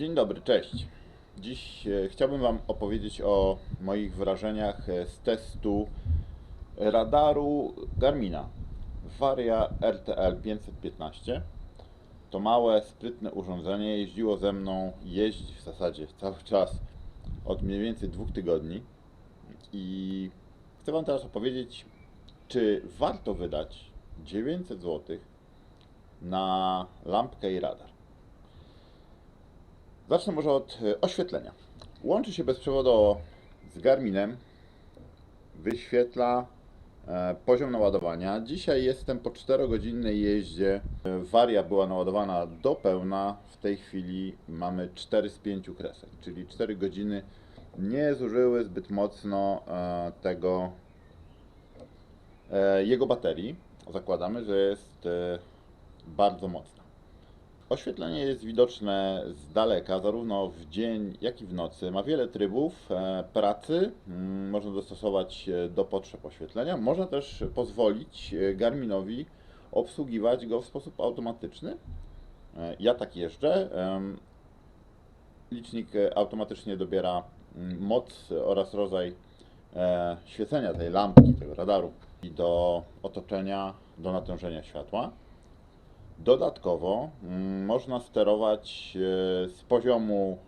Dzień dobry, cześć. Dziś e, chciałbym Wam opowiedzieć o moich wrażeniach e, z testu radaru Garmina Varia RTL 515. To małe, sprytne urządzenie jeździło ze mną, jeździ w zasadzie cały czas od mniej więcej dwóch tygodni. I chcę Wam teraz opowiedzieć, czy warto wydać 900 zł na lampkę i radar. Zacznę może od e, oświetlenia. Łączy się bezprzewodowo z Garminem, wyświetla e, poziom naładowania. Dzisiaj jestem po 4-godzinnej jeździe. E, Waria była naładowana do pełna. W tej chwili mamy 4 z 5 kresek, czyli 4 godziny nie zużyły zbyt mocno tego jego baterii. Zakładamy, że jest bardzo mocna. Oświetlenie jest widoczne z daleka, zarówno w dzień, jak i w nocy. Ma wiele trybów e, pracy. Mm, Można dostosować e, do potrzeb oświetlenia. Można też pozwolić e, Garminowi obsługiwać go w sposób automatyczny. Ja tak jeżdżę. Licznik automatycznie dobiera mm, moc oraz rodzaj świecenia tej lampki, tego radaru i do otoczenia, do natężenia światła. Dodatkowo mm, można sterować e, z poziomu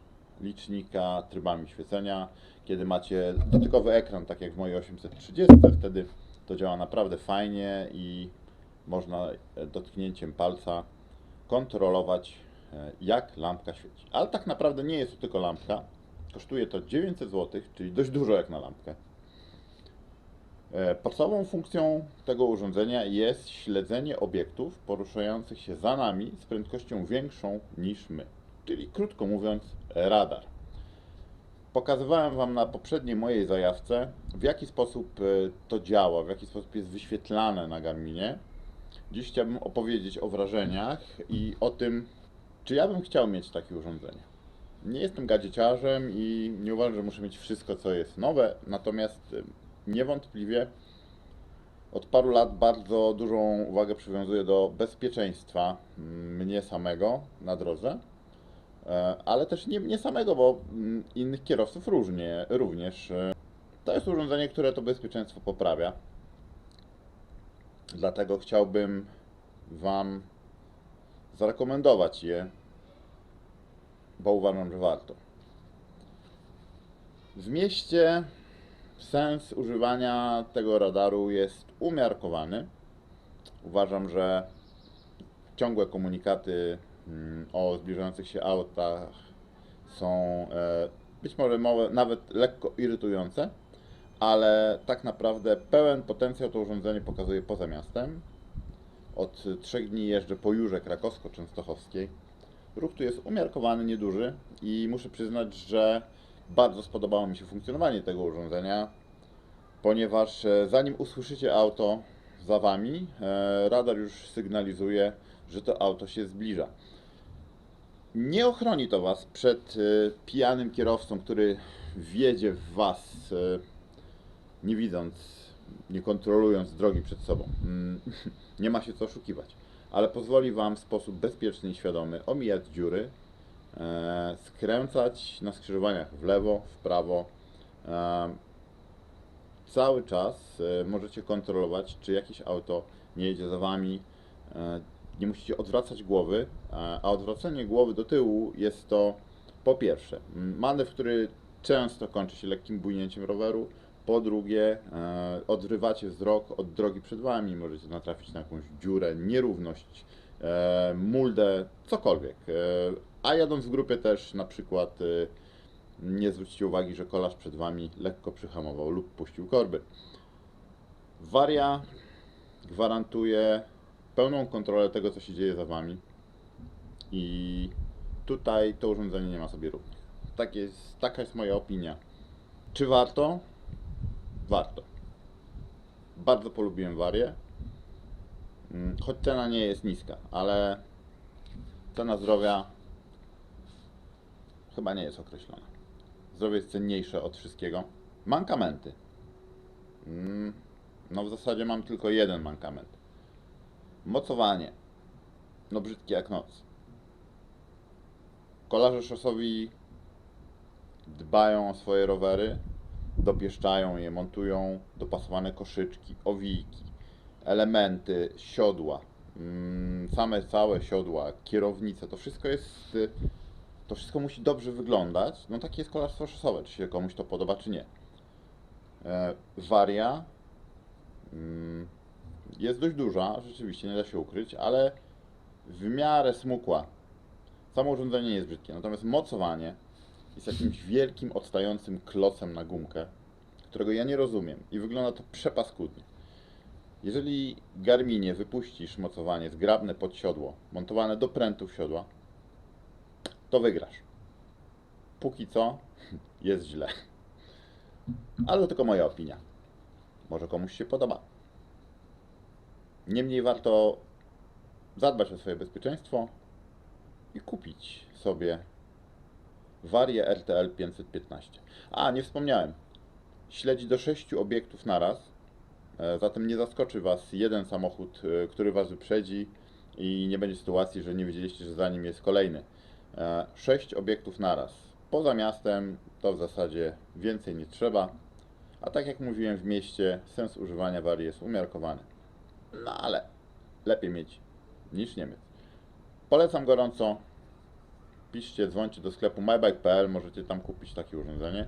licznika trybami świecenia. Kiedy macie dotykowy ekran, tak jak w mojej 830, wtedy to działa naprawdę fajnie i można e, dotknięciem palca kontrolować, e, jak lampka świeci. Ale tak naprawdę nie jest to tylko lampka. Kosztuje to 900 zł, czyli dość dużo jak na lampkę. E, Podstawową funkcją tego urządzenia jest śledzenie obiektów poruszających się za nami z prędkością większą niż my, czyli krótko mówiąc radar. Pokazywałem Wam na poprzedniej mojej zajawce, w jaki sposób e, to działa, w jaki sposób jest wyświetlane na Garminie. Dziś chciałbym opowiedzieć o wrażeniach i o tym, czy ja bym chciał mieć takie urządzenie. Nie jestem gadzieciarzem i nie uważam, że muszę mieć wszystko, co jest nowe, natomiast niewątpliwie od paru lat bardzo dużą uwagę przywiązuję do bezpieczeństwa mnie samego na drodze, e, ale też nie mnie samego, bo mm, innych kierowców różnie, również. e. To jest urządzenie, które to bezpieczeństwo poprawia. Dlatego chciałbym Wam zarekomendować je, bo uważam, że warto. W mieście sens używania tego radaru jest umiarkowany. Uważam, że ciągłe komunikaty mm, o zbliżających się autach są e, być może nawet lekko irytujące, ale tak naprawdę pełen potencjał to urządzenie pokazuje poza miastem. Od trzech dni jeżdżę po Jurze Krakowsko-Częstochowskiej. Ruch tu jest umiarkowany, nieduży i muszę przyznać, że bardzo spodobało mi się funkcjonowanie tego urządzenia, ponieważ e, zanim usłyszycie auto za Wami, e, radar już sygnalizuje, że to auto się zbliża. Nie ochroni to Was przed e, pijanym kierowcą, który wjedzie w Was, nie widząc, nie kontrolując drogi przed sobą. Mm, Nie ma się co oszukiwać, ale pozwoli Wam w sposób bezpieczny i świadomy omijać dziury, skręcać na skrzyżowaniach w lewo, w prawo. E, cały czas e, możecie kontrolować, czy jakieś auto nie jedzie za Wami. E, nie musicie odwracać głowy, e, a odwracanie głowy do tyłu jest to po pierwsze manewr, który często kończy się lekkim bujnięciem roweru. Po drugie, e, odrywacie wzrok od drogi przed Wami, możecie natrafić na jakąś dziurę, nierówność, e, muldę, cokolwiek. E, a jadąc w grupie też na przykład e, nie zwróćcie uwagi, że kolarz przed Wami lekko przyhamował lub puścił korby. Waria gwarantuje pełną kontrolę tego, co się dzieje za Wami i tutaj to urządzenie nie ma sobie równych. Tak jest, taka jest moja opinia. Czy warto? Warto. Bardzo polubiłem Warię, choć cena nie jest niska, ale cena zdrowia chyba nie jest określona. Zdrowie jest cenniejsze od wszystkiego. Mankamenty. Mm, No w zasadzie mam tylko jeden mankament. Mocowanie. No brzydkie jak noc. Kolarze szosowi dbają o swoje rowery, dopieszczają je, montują dopasowane koszyczki, owijki, elementy, siodła, mm, same całe siodła, kierownice, to wszystko jest, y, to wszystko musi dobrze wyglądać. No takie jest kolarstwo szosowe, czy się komuś to podoba, czy nie. E, Waria mm, jest dość duża, rzeczywiście, nie da się ukryć, ale w miarę smukła. Samo urządzenie nie jest brzydkie, natomiast mocowanie jest jakimś wielkim, odstającym klocem na gumkę, którego ja nie rozumiem i wygląda to przepaskudnie. Jeżeli Garminie wypuścisz mocowanie zgrabne pod siodło, montowane do prętów siodła, to wygrasz. Póki co jest źle. Ale to tylko moja opinia. Może komuś się podoba. Niemniej warto zadbać o swoje bezpieczeństwo i kupić sobie Varię RTL 515. A, nie wspomniałem. Śledzi do 6 obiektów naraz, zatem nie zaskoczy Was jeden samochód, e, który Was wyprzedzi i nie będzie sytuacji, że nie wiedzieliście, że za nim jest kolejny. 6 obiektów naraz. Poza miastem to w zasadzie więcej nie trzeba. A tak jak mówiłem w mieście, sens używania warii jest umiarkowany. No ale lepiej mieć niż nie mieć. Polecam gorąco. Piszcie, dzwońcie do sklepu mybike.pl, możecie tam kupić takie urządzenie.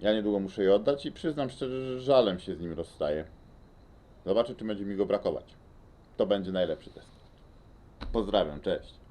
Ja niedługo muszę je oddać i przyznam szczerze, że żalem się z nim rozstaję. Zobaczę, czy będzie mi go brakować. To będzie najlepszy test. Pozdrawiam, cześć.